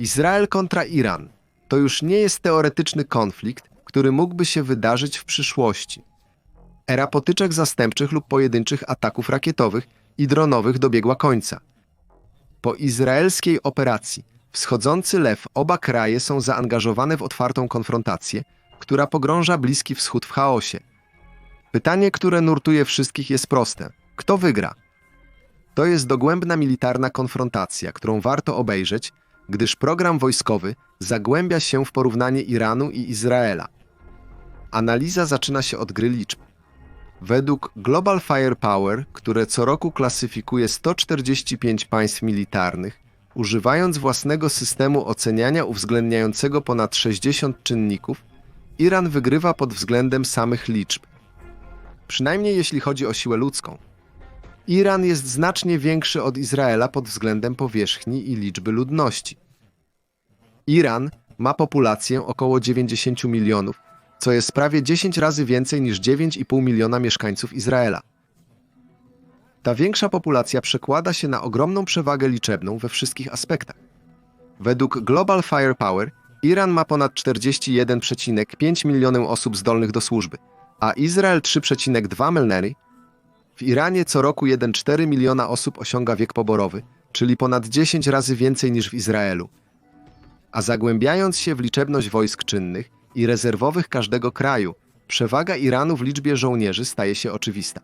Izrael kontra Iran to już nie jest teoretyczny konflikt, który mógłby się wydarzyć w przyszłości. Era potyczek zastępczych lub pojedynczych ataków rakietowych i dronowych dobiegła końca. Po izraelskiej operacji Wschodzący Lew oba kraje są zaangażowane w otwartą konfrontację, która pogrąża Bliski Wschód w chaosie. Pytanie, które nurtuje wszystkich, jest proste: kto wygra? To jest dogłębna militarna konfrontacja, którą warto obejrzeć, gdyż program wojskowy zagłębia się w porównanie Iranu i Izraela. Analiza zaczyna się od gry liczb. Według Global Firepower, które co roku klasyfikuje 145 państw militarnych, używając własnego systemu oceniania uwzględniającego ponad 60 czynników, Iran wygrywa pod względem samych liczb. Przynajmniej jeśli chodzi o siłę ludzką. Iran jest znacznie większy od Izraela pod względem powierzchni i liczby ludności. Iran ma populację około 90 milionów, co jest prawie 10 razy więcej niż 9,5 miliona mieszkańców Izraela. Ta większa populacja przekłada się na ogromną przewagę liczebną we wszystkich aspektach. Według Global Firepower Iran ma ponad 41,5 milionów osób zdolnych do służby, a Izrael 3,2 milionery. W Iranie co roku 1,4 miliona osób osiąga wiek poborowy, czyli ponad 10 razy więcej niż w Izraelu. A zagłębiając się w liczebność wojsk czynnych i rezerwowych każdego kraju, przewaga Iranu w liczbie żołnierzy staje się oczywista.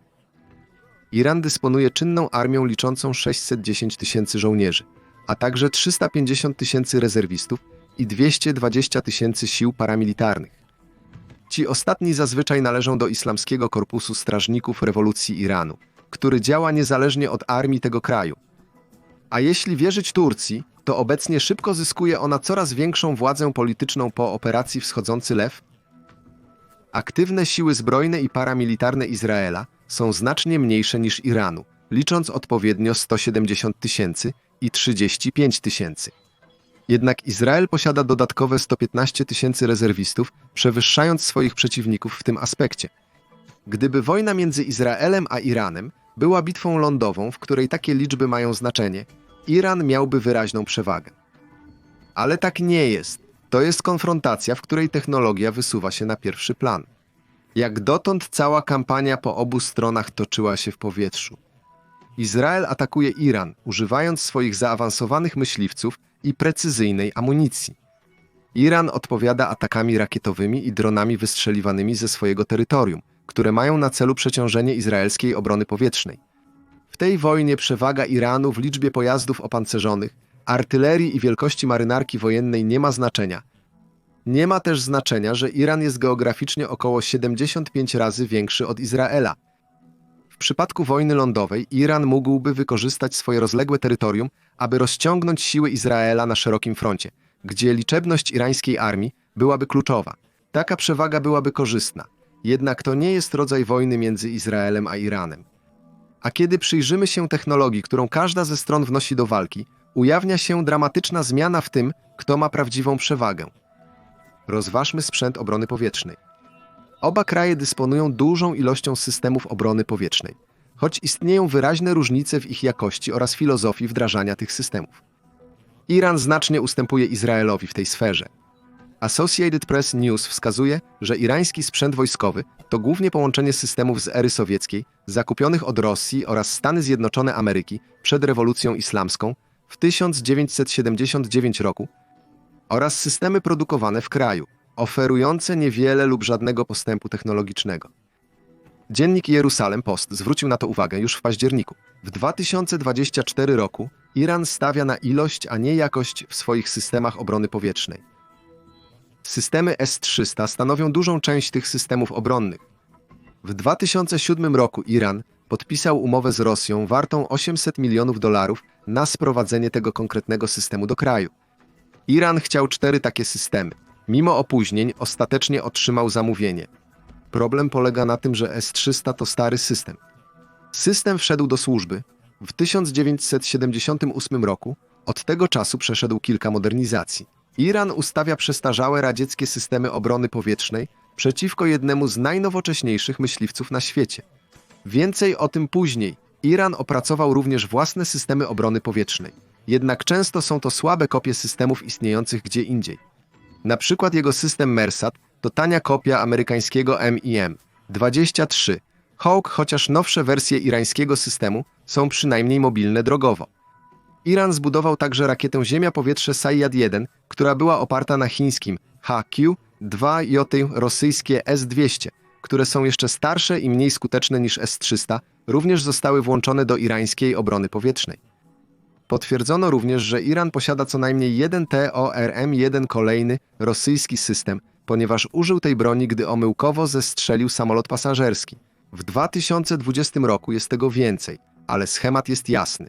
Iran dysponuje czynną armią liczącą 610 tysięcy żołnierzy, a także 350 tysięcy rezerwistów i 220 tysięcy sił paramilitarnych. Ci ostatni zazwyczaj należą do Islamskiego Korpusu Strażników Rewolucji Iranu, który działa niezależnie od armii tego kraju. A jeśli wierzyć Turcji, to obecnie szybko zyskuje ona coraz większą władzę polityczną po operacji Wschodzący Lew. Aktywne siły zbrojne i paramilitarne Izraela są znacznie mniejsze niż Iranu, licząc odpowiednio 170 tysięcy i 35 tysięcy. Jednak Izrael posiada dodatkowe 115 tysięcy rezerwistów, przewyższając swoich przeciwników w tym aspekcie. Gdyby wojna między Izraelem a Iranem była bitwą lądową, w której takie liczby mają znaczenie, Iran miałby wyraźną przewagę. Ale tak nie jest. To jest konfrontacja, w której technologia wysuwa się na pierwszy plan. Jak dotąd cała kampania po obu stronach toczyła się w powietrzu. Izrael atakuje Iran, używając swoich zaawansowanych myśliwców i precyzyjnej amunicji. Iran odpowiada atakami rakietowymi i dronami wystrzeliwanymi ze swojego terytorium, które mają na celu przeciążenie izraelskiej obrony powietrznej. W tej wojnie przewaga Iranu w liczbie pojazdów opancerzonych, artylerii i wielkości marynarki wojennej nie ma znaczenia. Nie ma też znaczenia, że Iran jest geograficznie około 75 razy większy od Izraela. W przypadku wojny lądowej Iran mógłby wykorzystać swoje rozległe terytorium, aby rozciągnąć siły Izraela na szerokim froncie, gdzie liczebność irańskiej armii byłaby kluczowa. Taka przewaga byłaby korzystna. Jednak to nie jest rodzaj wojny między Izraelem a Iranem. A kiedy przyjrzymy się technologii, którą każda ze stron wnosi do walki, ujawnia się dramatyczna zmiana w tym, kto ma prawdziwą przewagę. Rozważmy sprzęt obrony powietrznej. Oba kraje dysponują dużą ilością systemów obrony powietrznej, choć istnieją wyraźne różnice w ich jakości oraz filozofii wdrażania tych systemów. Iran znacznie ustępuje Izraelowi w tej sferze. Associated Press News wskazuje, że irański sprzęt wojskowy to głównie połączenie systemów z ery sowieckiej, zakupionych od Rosji oraz Stany Zjednoczone Ameryki przed rewolucją islamską w 1979 roku oraz systemy produkowane w kraju, oferujące niewiele lub żadnego postępu technologicznego. Dziennik Jerusalem Post zwrócił na to uwagę już w październiku. W 2024 roku Iran stawia na ilość, a nie jakość w swoich systemach obrony powietrznej. Systemy S-300 stanowią dużą część tych systemów obronnych. W 2007 roku Iran podpisał umowę z Rosją wartą 800 milionów dolarów na sprowadzenie tego konkretnego systemu do kraju. Iran chciał cztery takie systemy. Mimo opóźnień ostatecznie otrzymał zamówienie. Problem polega na tym, że S-300 to stary system. System wszedł do służby w 1978 roku. Od tego czasu przeszedł kilka modernizacji. Iran ustawia przestarzałe radzieckie systemy obrony powietrznej przeciwko jednemu z najnowocześniejszych myśliwców na świecie. Więcej o tym później. Iran opracował również własne systemy obrony powietrznej. jednak często są to słabe kopie systemów istniejących gdzie indziej. Na przykład jego system Mersat to tania kopia amerykańskiego MIM 23. Hawk, chociaż nowsze wersje irańskiego systemu są przynajmniej mobilne drogowo. Iran zbudował także rakietę Ziemia-Powietrze Sayyad-1, która była oparta na chińskim HQ-2 i rosyjskie S-200, które są jeszcze starsze i mniej skuteczne niż S-300, również zostały włączone do irańskiej obrony powietrznej. Potwierdzono również, że Iran posiada co najmniej jeden TORM-1 kolejny rosyjski system, ponieważ użył tej broni, gdy omyłkowo zestrzelił samolot pasażerski. W 2020 roku jest tego więcej, ale schemat jest jasny.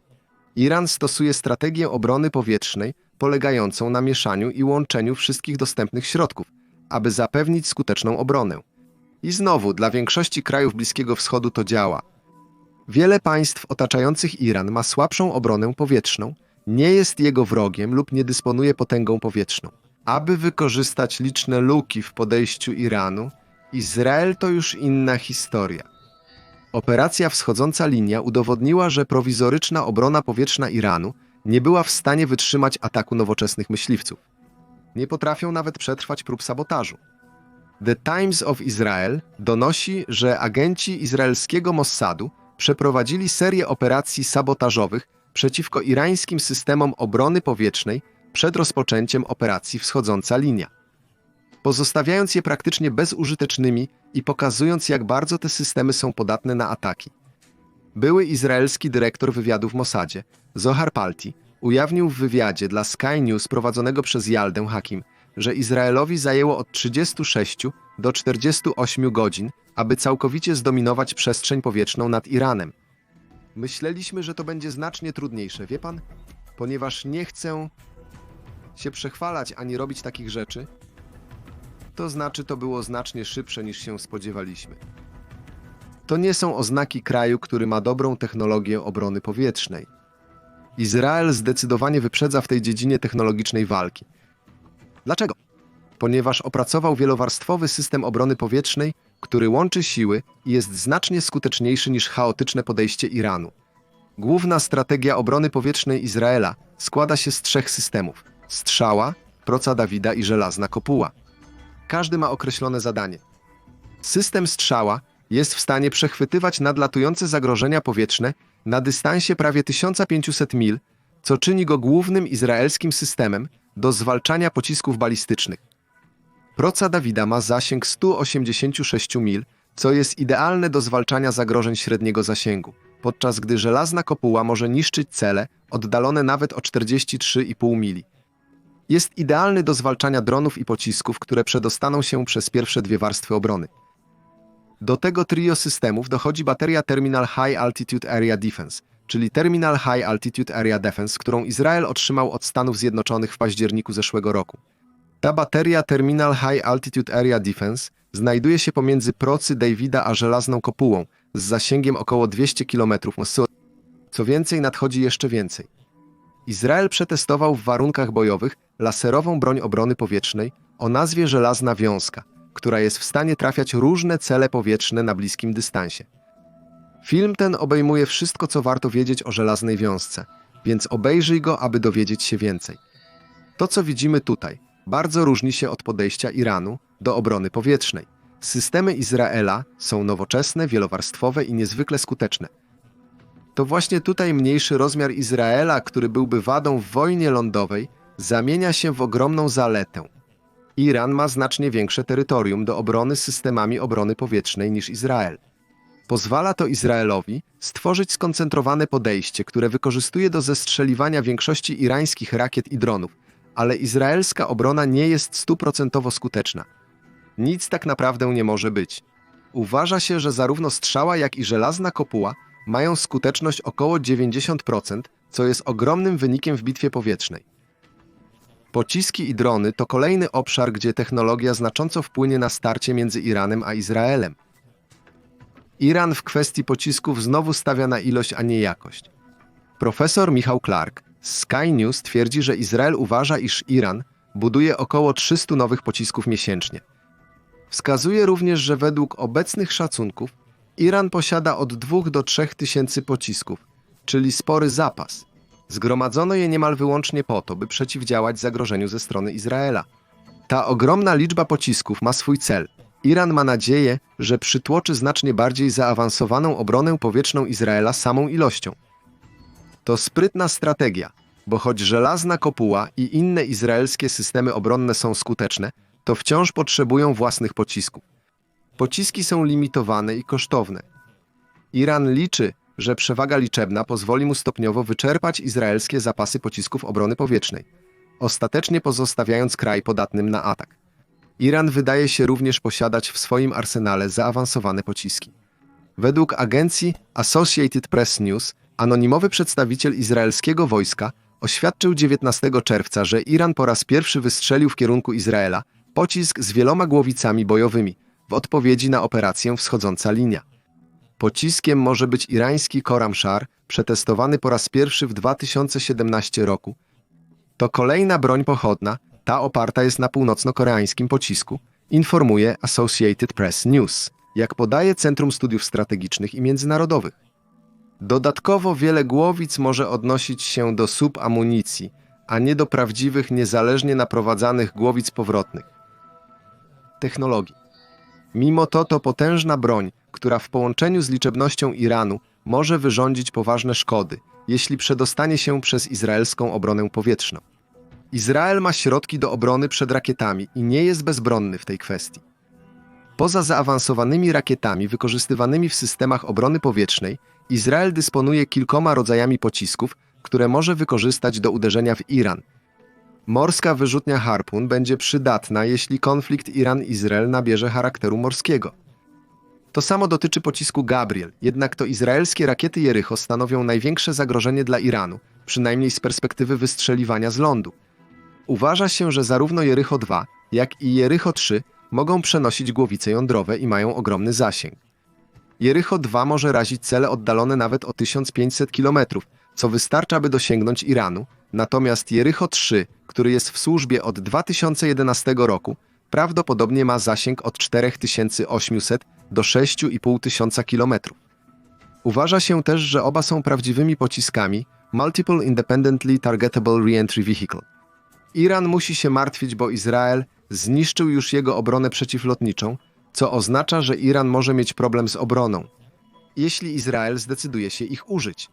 Iran stosuje strategię obrony powietrznej polegającą na mieszaniu i łączeniu wszystkich dostępnych środków, aby zapewnić skuteczną obronę. I znowu, dla większości krajów Bliskiego Wschodu to działa. Wiele państw otaczających Iran ma słabszą obronę powietrzną, nie jest jego wrogiem lub nie dysponuje potęgą powietrzną. Aby wykorzystać liczne luki w podejściu Iranu, Izrael to już inna historia. Operacja Wschodząca Linia udowodniła, że prowizoryczna obrona powietrzna Iranu nie była w stanie wytrzymać ataku nowoczesnych myśliwców. Nie potrafią nawet przetrwać prób sabotażu. The Times of Israel donosi, że agenci izraelskiego Mossadu przeprowadzili serię operacji sabotażowych przeciwko irańskim systemom obrony powietrznej przed rozpoczęciem operacji Wschodząca Linia. Pozostawiając je praktycznie bezużytecznymi i pokazując, jak bardzo te systemy są podatne na ataki. Były izraelski dyrektor wywiadu w Mossadzie, Zohar Palti, ujawnił w wywiadzie dla Sky News prowadzonego przez Jaldę Hakim, że Izraelowi zajęło od 36 do 48 godzin, aby całkowicie zdominować przestrzeń powietrzną nad Iranem. Myśleliśmy, że to będzie znacznie trudniejsze, wie pan? Ponieważ nie chcę się przechwalać ani robić takich rzeczy, to znaczy to było znacznie szybsze niż się spodziewaliśmy. To nie są oznaki kraju, który ma dobrą technologię obrony powietrznej. Izrael zdecydowanie wyprzedza w tej dziedzinie technologicznej walki. Dlaczego? Ponieważ opracował wielowarstwowy system obrony powietrznej, który łączy siły i jest znacznie skuteczniejszy niż chaotyczne podejście Iranu. Główna strategia obrony powietrznej Izraela składa się z trzech systemów: strzała, proca Dawida i żelazna kopuła. Każdy ma określone zadanie. System strzała jest w stanie przechwytywać nadlatujące zagrożenia powietrzne na dystansie prawie 1500 mil, co czyni go głównym izraelskim systemem do zwalczania pocisków balistycznych. Proca Dawida ma zasięg 186 mil, co jest idealne do zwalczania zagrożeń średniego zasięgu, podczas gdy żelazna kopuła może niszczyć cele oddalone nawet o 43,5 mili. Jest idealny do zwalczania dronów i pocisków, które przedostaną się przez pierwsze dwie warstwy obrony. Do tego trio systemów dochodzi bateria Terminal High Altitude Area Defense, czyli Terminal High Altitude Area Defense, którą Izrael otrzymał od Stanów Zjednoczonych w październiku zeszłego roku. Ta bateria Terminal High Altitude Area Defense znajduje się pomiędzy procy Davida a żelazną kopułą z zasięgiem około 200 km. Co więcej, nadchodzi jeszcze więcej. Izrael przetestował w warunkach bojowych laserową broń obrony powietrznej o nazwie żelazna wiązka, która jest w stanie trafiać różne cele powietrzne na bliskim dystansie. Film ten obejmuje wszystko, co warto wiedzieć o żelaznej wiązce, więc obejrzyj go, aby dowiedzieć się więcej. To, co widzimy tutaj, bardzo różni się od podejścia Iranu do obrony powietrznej. Systemy Izraela są nowoczesne, wielowarstwowe i niezwykle skuteczne. To właśnie tutaj mniejszy rozmiar Izraela, który byłby wadą w wojnie lądowej, zamienia się w ogromną zaletę. Iran ma znacznie większe terytorium do obrony systemami obrony powietrznej niż Izrael. Pozwala to Izraelowi stworzyć skoncentrowane podejście, które wykorzystuje do zestrzeliwania większości irańskich rakiet i dronów, ale izraelska obrona nie jest stuprocentowo skuteczna. Nic tak naprawdę nie może być. Uważa się, że zarówno strzała, jak i żelazna kopuła mają skuteczność około 90%, co jest ogromnym wynikiem w bitwie powietrznej. Pociski i drony to kolejny obszar, gdzie technologia znacząco wpłynie na starcie między Iranem a Izraelem. Iran w kwestii pocisków znowu stawia na ilość, a nie jakość. Profesor Michał Clark z Sky News twierdzi, że Izrael uważa, iż Iran buduje około 300 nowych pocisków miesięcznie. Wskazuje również, że według obecnych szacunków Iran posiada od 2 do 3 tysięcy pocisków, czyli spory zapas. Zgromadzono je niemal wyłącznie po to, by przeciwdziałać zagrożeniu ze strony Izraela. Ta ogromna liczba pocisków ma swój cel. Iran ma nadzieję, że przytłoczy znacznie bardziej zaawansowaną obronę powietrzną Izraela samą ilością. To sprytna strategia, bo choć żelazna kopuła i inne izraelskie systemy obronne są skuteczne, to wciąż potrzebują własnych pocisków. Pociski są limitowane i kosztowne. Iran liczy, że przewaga liczebna pozwoli mu stopniowo wyczerpać izraelskie zapasy pocisków obrony powietrznej, ostatecznie pozostawiając kraj podatnym na atak. Iran wydaje się również posiadać w swoim arsenale zaawansowane pociski. Według agencji Associated Press News anonimowy przedstawiciel izraelskiego wojska oświadczył 19 czerwca, że Iran po raz pierwszy wystrzelił w kierunku Izraela pocisk z wieloma głowicami bojowymi w odpowiedzi na operację Wschodząca Linia. Pociskiem może być irański Koramshar, przetestowany po raz pierwszy w 2017 roku. To kolejna broń pochodna, ta oparta jest na północno-koreańskim pocisku, informuje Associated Press News, jak podaje Centrum Studiów Strategicznych i Międzynarodowych. Dodatkowo wiele głowic może odnosić się do subamunicji, a nie do prawdziwych, niezależnie naprowadzanych głowic powrotnych. Technologii. Mimo to to potężna broń, która w połączeniu z liczebnością Iranu może wyrządzić poważne szkody, jeśli przedostanie się przez izraelską obronę powietrzną. Izrael ma środki do obrony przed rakietami i nie jest bezbronny w tej kwestii. Poza zaawansowanymi rakietami wykorzystywanymi w systemach obrony powietrznej, Izrael dysponuje kilkoma rodzajami pocisków, które może wykorzystać do uderzenia w Iran. Morska wyrzutnia Harpun będzie przydatna, jeśli konflikt Iran-Izrael nabierze charakteru morskiego. To samo dotyczy pocisku Gabriel, jednak to izraelskie rakiety Jericho stanowią największe zagrożenie dla Iranu, przynajmniej z perspektywy wystrzeliwania z lądu. Uważa się, że zarówno Jericho 2, jak i Jericho 3 mogą przenosić głowice jądrowe i mają ogromny zasięg. Jericho 2 może razić cele oddalone nawet o 1500 km, co wystarcza, by dosięgnąć Iranu, natomiast Jericho 3, który jest w służbie od 2011 roku, prawdopodobnie ma zasięg od 4800 do 6500 km. Uważa się też, że oba są prawdziwymi pociskami Multiple Independently Targetable Reentry Vehicle. Iran musi się martwić, bo Izrael zniszczył już jego obronę przeciwlotniczą, co oznacza, że Iran może mieć problem z obroną, jeśli Izrael zdecyduje się ich użyć.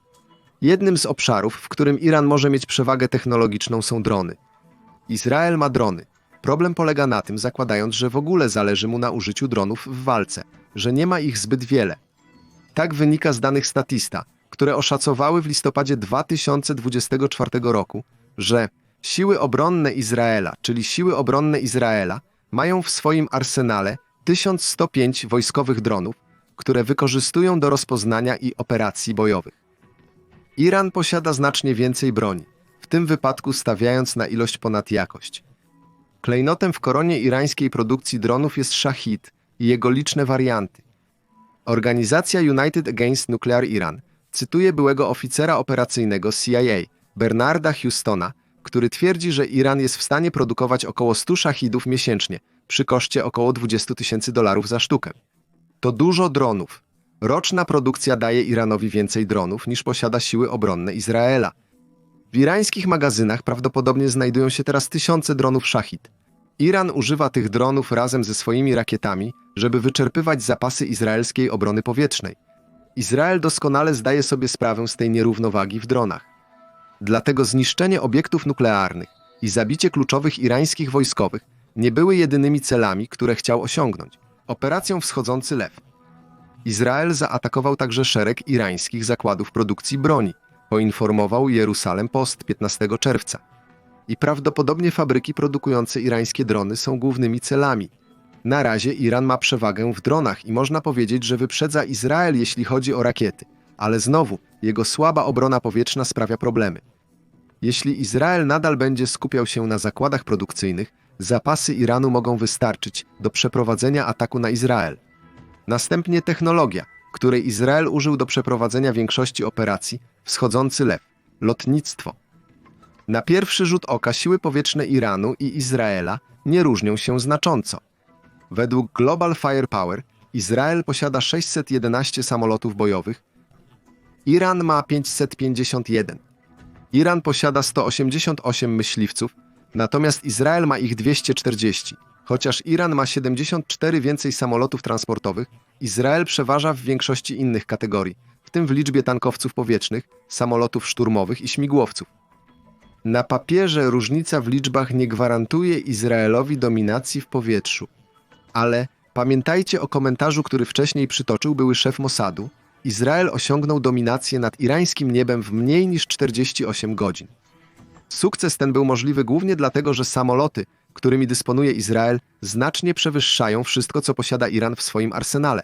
Jednym z obszarów, w którym Iran może mieć przewagę technologiczną są drony. Izrael ma drony. Problem polega na tym, zakładając, że w ogóle zależy mu na użyciu dronów w walce, że nie ma ich zbyt wiele. Tak wynika z danych Statista, które oszacowały w listopadzie 2024 roku, że siły obronne Izraela, czyli siły obronne Izraela, mają w swoim arsenale 1105 wojskowych dronów, które wykorzystują do rozpoznania i operacji bojowych. Iran posiada znacznie więcej broni, w tym wypadku stawiając na ilość ponad jakość. Klejnotem w koronie irańskiej produkcji dronów jest Shahid i jego liczne warianty. Organizacja United Against Nuclear Iran cytuje byłego oficera operacyjnego CIA, Bernarda Houstona, który twierdzi, że Iran jest w stanie produkować około 100 szachidów miesięcznie, przy koszcie około 20 tysięcy dolarów za sztukę. To dużo dronów. Roczna produkcja daje Iranowi więcej dronów niż posiada siły obronne Izraela. W irańskich magazynach prawdopodobnie znajdują się teraz tysiące dronów Shahid. Iran używa tych dronów razem ze swoimi rakietami, żeby wyczerpywać zapasy izraelskiej obrony powietrznej. Izrael doskonale zdaje sobie sprawę z tej nierównowagi w dronach. Dlatego zniszczenie obiektów nuklearnych i zabicie kluczowych irańskich wojskowych nie były jedynymi celami, które chciał osiągnąć. Operacją Wschodzący Lew. Izrael zaatakował także szereg irańskich zakładów produkcji broni, poinformował Jerusalem Post 15 czerwca. I prawdopodobnie fabryki produkujące irańskie drony są głównymi celami. Na razie Iran ma przewagę w dronach i można powiedzieć, że wyprzedza Izrael, jeśli chodzi o rakiety, ale znowu jego słaba obrona powietrzna sprawia problemy. Jeśli Izrael nadal będzie skupiał się na zakładach produkcyjnych, zapasy Iranu mogą wystarczyć do przeprowadzenia ataku na Izrael. Następnie technologia, której Izrael użył do przeprowadzenia większości operacji, wschodzący lew, lotnictwo. Na pierwszy rzut oka siły powietrzne Iranu i Izraela nie różnią się znacząco. Według Global Firepower Izrael posiada 611 samolotów bojowych, Iran ma 551. Iran posiada 188 myśliwców, natomiast Izrael ma ich 240. Chociaż Iran ma 74 więcej samolotów transportowych, Izrael przeważa w większości innych kategorii, w tym w liczbie tankowców powietrznych, samolotów szturmowych i śmigłowców. Na papierze różnica w liczbach nie gwarantuje Izraelowi dominacji w powietrzu. Ale pamiętajcie o komentarzu, który wcześniej przytoczył były szef Mossadu. Izrael osiągnął dominację nad irańskim niebem w mniej niż 48 godzin. Sukces ten był możliwy głównie dlatego, że samoloty, którymi dysponuje Izrael, znacznie przewyższają wszystko, co posiada Iran w swoim arsenale.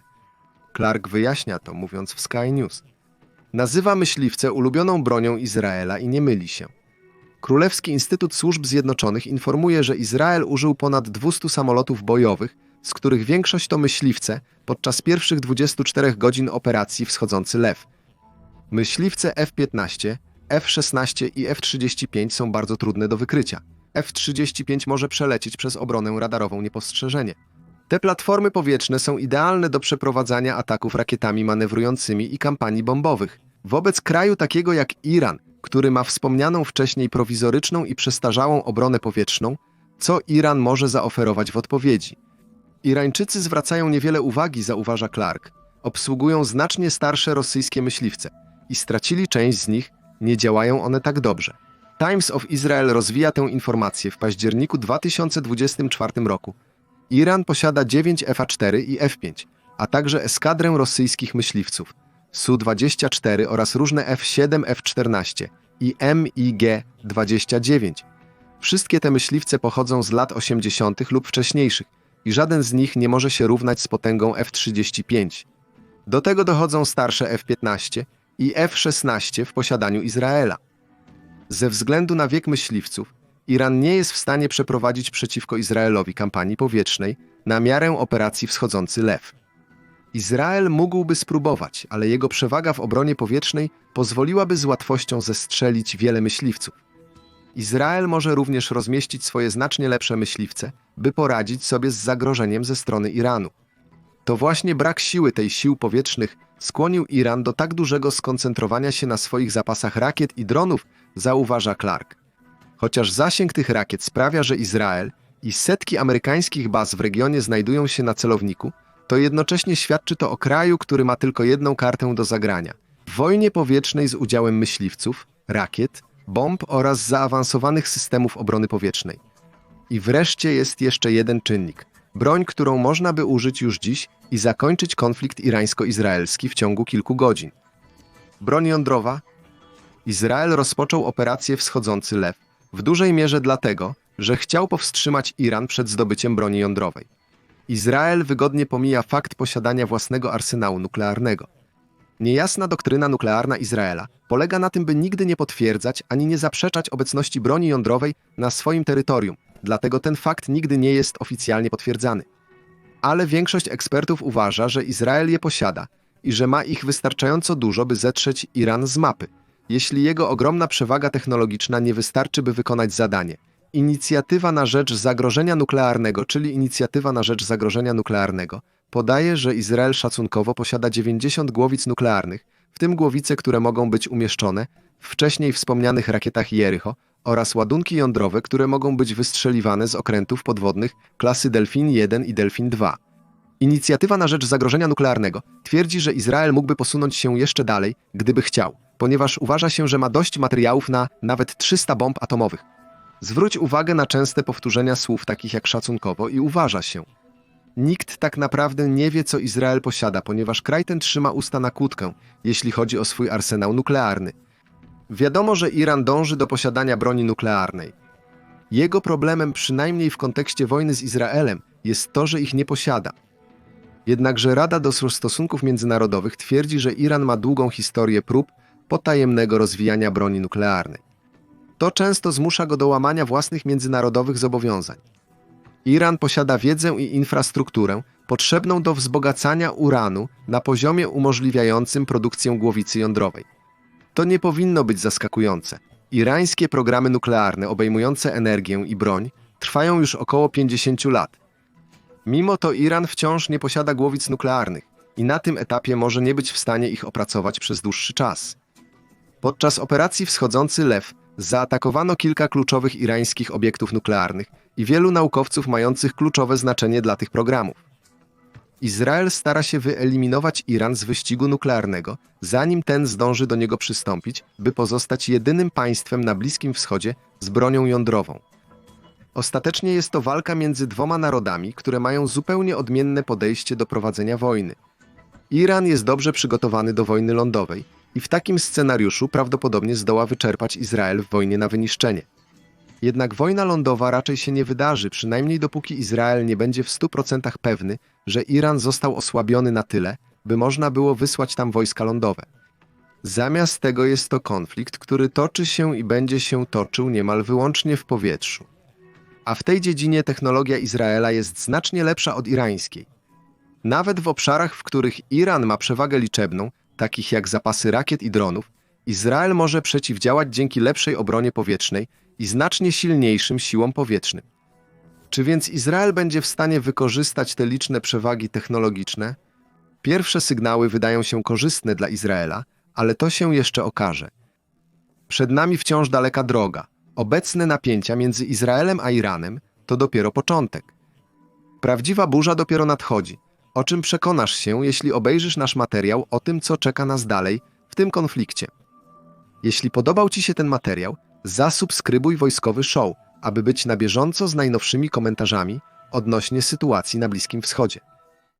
Clark wyjaśnia to, mówiąc w Sky News. Nazywa myśliwce ulubioną bronią Izraela i nie myli się. Królewski Instytut Służb Zjednoczonych informuje, że Izrael użył ponad 200 samolotów bojowych, z których większość to myśliwce, podczas pierwszych 24 godzin operacji Wschodzący Lew. Myśliwce F-15, F-16 i F-35 są bardzo trudne do wykrycia. F-35 może przelecieć przez obronę radarową niepostrzeżenie. Te platformy powietrzne są idealne do przeprowadzania ataków rakietami manewrującymi i kampanii bombowych. Wobec kraju takiego jak Iran, który ma wspomnianą wcześniej prowizoryczną i przestarzałą obronę powietrzną, co Iran może zaoferować w odpowiedzi? Irańczycy zwracają niewiele uwagi, zauważa Clark. Obsługują znacznie starsze rosyjskie myśliwce i stracili część z nich, nie działają one tak dobrze. Times of Israel rozwija tę informację w październiku 2024 roku. Iran posiada 9 FA-4 i F-5, a także eskadrę rosyjskich myśliwców Su-24 oraz różne F-7, F-14 i MiG-29. Wszystkie te myśliwce pochodzą z lat 80. lub wcześniejszych i żaden z nich nie może się równać z potęgą F-35. Do tego dochodzą starsze F-15 i F-16 w posiadaniu Izraela. Ze względu na wiek myśliwców, Iran nie jest w stanie przeprowadzić przeciwko Izraelowi kampanii powietrznej na miarę operacji Wschodzący Lew. Izrael mógłby spróbować, ale jego przewaga w obronie powietrznej pozwoliłaby z łatwością zestrzelić wiele myśliwców. Izrael może również rozmieścić swoje znacznie lepsze myśliwce, by poradzić sobie z zagrożeniem ze strony Iranu. To właśnie brak siły tej sił powietrznych skłonił Iran do tak dużego skoncentrowania się na swoich zapasach rakiet i dronów, zauważa Clark. Chociaż zasięg tych rakiet sprawia, że Izrael i setki amerykańskich baz w regionie znajdują się na celowniku, to jednocześnie świadczy to o kraju, który ma tylko jedną kartę do zagrania. W wojnie powietrznej z udziałem myśliwców, rakiet, bomb oraz zaawansowanych systemów obrony powietrznej. I wreszcie jest jeszcze jeden czynnik. Broń, którą można by użyć już dziś i zakończyć konflikt irańsko-izraelski w ciągu kilku godzin. Broń jądrowa? Izrael rozpoczął operację Wschodzący Lew, w dużej mierze dlatego, że chciał powstrzymać Iran przed zdobyciem broni jądrowej. Izrael wygodnie pomija fakt posiadania własnego arsenału nuklearnego. Niejasna doktryna nuklearna Izraela polega na tym, by nigdy nie potwierdzać ani nie zaprzeczać obecności broni jądrowej na swoim terytorium, dlatego ten fakt nigdy nie jest oficjalnie potwierdzany. Ale większość ekspertów uważa, że Izrael je posiada i że ma ich wystarczająco dużo, by zetrzeć Iran z mapy, jeśli jego ogromna przewaga technologiczna nie wystarczy, by wykonać zadanie. Inicjatywa na rzecz zagrożenia nuklearnego, czyli Inicjatywa na rzecz zagrożenia nuklearnego, podaje, że Izrael szacunkowo posiada 90 głowic nuklearnych, w tym głowice, które mogą być umieszczone w wcześniej wspomnianych rakietach Jericho oraz ładunki jądrowe, które mogą być wystrzeliwane z okrętów podwodnych klasy Delfin 1 i Delfin 2. Inicjatywa na rzecz zagrożenia nuklearnego twierdzi, że Izrael mógłby posunąć się jeszcze dalej, gdyby chciał, ponieważ uważa się, że ma dość materiałów na nawet 300 bomb atomowych. Zwróć uwagę na częste powtórzenia słów takich jak szacunkowo i uważa się. Nikt tak naprawdę nie wie, co Izrael posiada, ponieważ kraj ten trzyma usta na kłódkę, jeśli chodzi o swój arsenał nuklearny. Wiadomo, że Iran dąży do posiadania broni nuklearnej. Jego problemem, przynajmniej w kontekście wojny z Izraelem, jest to, że ich nie posiada. Jednakże Rada do Stosunków Międzynarodowych twierdzi, że Iran ma długą historię prób potajemnego rozwijania broni nuklearnej. To często zmusza go do łamania własnych międzynarodowych zobowiązań. Iran posiada wiedzę i infrastrukturę potrzebną do wzbogacania uranu na poziomie umożliwiającym produkcję głowicy jądrowej. To nie powinno być zaskakujące. Irańskie programy nuklearne obejmujące energię i broń trwają już około 50 lat. Mimo to Iran wciąż nie posiada głowic nuklearnych i na tym etapie może nie być w stanie ich opracować przez dłuższy czas. Podczas operacji Wschodzący Lew Zaatakowano kilka kluczowych irańskich obiektów nuklearnych i wielu naukowców mających kluczowe znaczenie dla tych programów. Izrael stara się wyeliminować Iran z wyścigu nuklearnego, zanim ten zdąży do niego przystąpić, by pozostać jedynym państwem na Bliskim Wschodzie z bronią jądrową. Ostatecznie jest to walka między dwoma narodami, które mają zupełnie odmienne podejście do prowadzenia wojny. Iran jest dobrze przygotowany do wojny lądowej i w takim scenariuszu prawdopodobnie zdoła wyczerpać Izrael w wojnie na wyniszczenie. Jednak wojna lądowa raczej się nie wydarzy, przynajmniej dopóki Izrael nie będzie w 100% pewny, że Iran został osłabiony na tyle, by można było wysłać tam wojska lądowe. Zamiast tego jest to konflikt, który toczy się i będzie się toczył niemal wyłącznie w powietrzu. A w tej dziedzinie technologia Izraela jest znacznie lepsza od irańskiej. Nawet w obszarach, w których Iran ma przewagę liczebną, takich jak zapasy rakiet i dronów, Izrael może przeciwdziałać dzięki lepszej obronie powietrznej i znacznie silniejszym siłom powietrznym. Czy więc Izrael będzie w stanie wykorzystać te liczne przewagi technologiczne? Pierwsze sygnały wydają się korzystne dla Izraela, ale to się jeszcze okaże. Przed nami wciąż daleka droga. Obecne napięcia między Izraelem a Iranem to dopiero początek. Prawdziwa burza dopiero nadchodzi, o czym przekonasz się, jeśli obejrzysz nasz materiał o tym, co czeka nas dalej w tym konflikcie. Jeśli podobał Ci się ten materiał, zasubskrybuj Wojskowy Show, aby być na bieżąco z najnowszymi komentarzami odnośnie sytuacji na Bliskim Wschodzie.